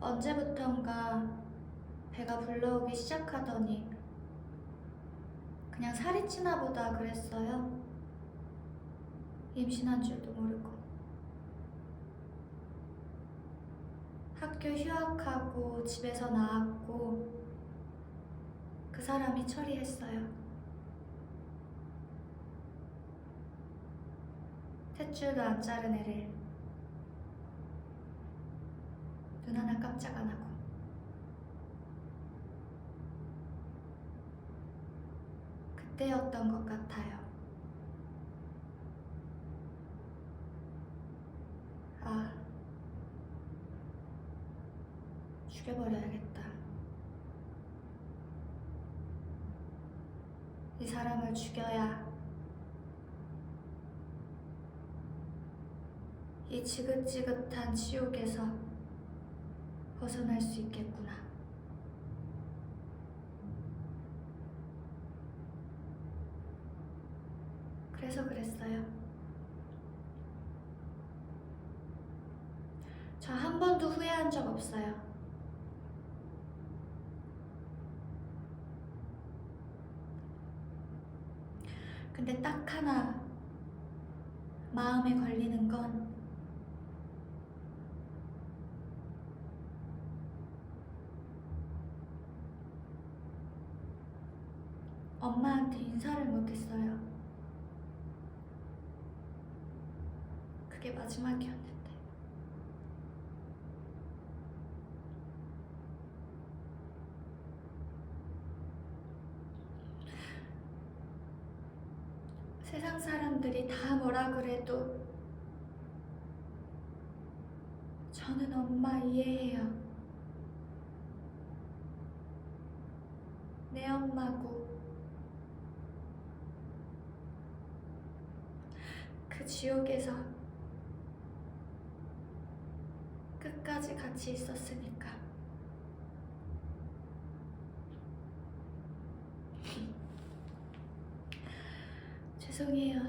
언제부턴가 배가 불러오기 시작하더니 그냥 살이 찌나 보다 그랬어요. 임신한 줄도 모르고. 학교 휴학하고 집에서 나왔고 그 사람이 처리했어요. 탯줄도 안 자른 애를 눈 하나 깜짝 안 하고 그때였던 것 같아요. 아, 죽여버려야겠다. 이 사람을 죽여야 이 지긋지긋한 지옥에서 벗어날 수 있겠구나. 그래서 그랬어요. 저 한 번도 후회한 적 없어요. 근데 딱 하나 마음에 걸리는 건 엄마한테 인사를 못했어요. 그게 마지막이었는데. 세상 사람들이 다 뭐라 그래도 저는 엄마 이해해요. 내 엄마고 그 지옥에서 끝까지 같이 있었으니까. 죄송해요.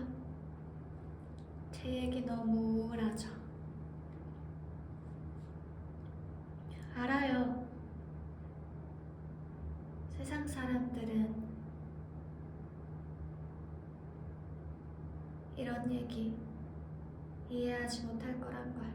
제 얘기 너무 우울하죠. 알아요. 세상 사람들은 이런 얘기 이해하지 못할 거란 걸.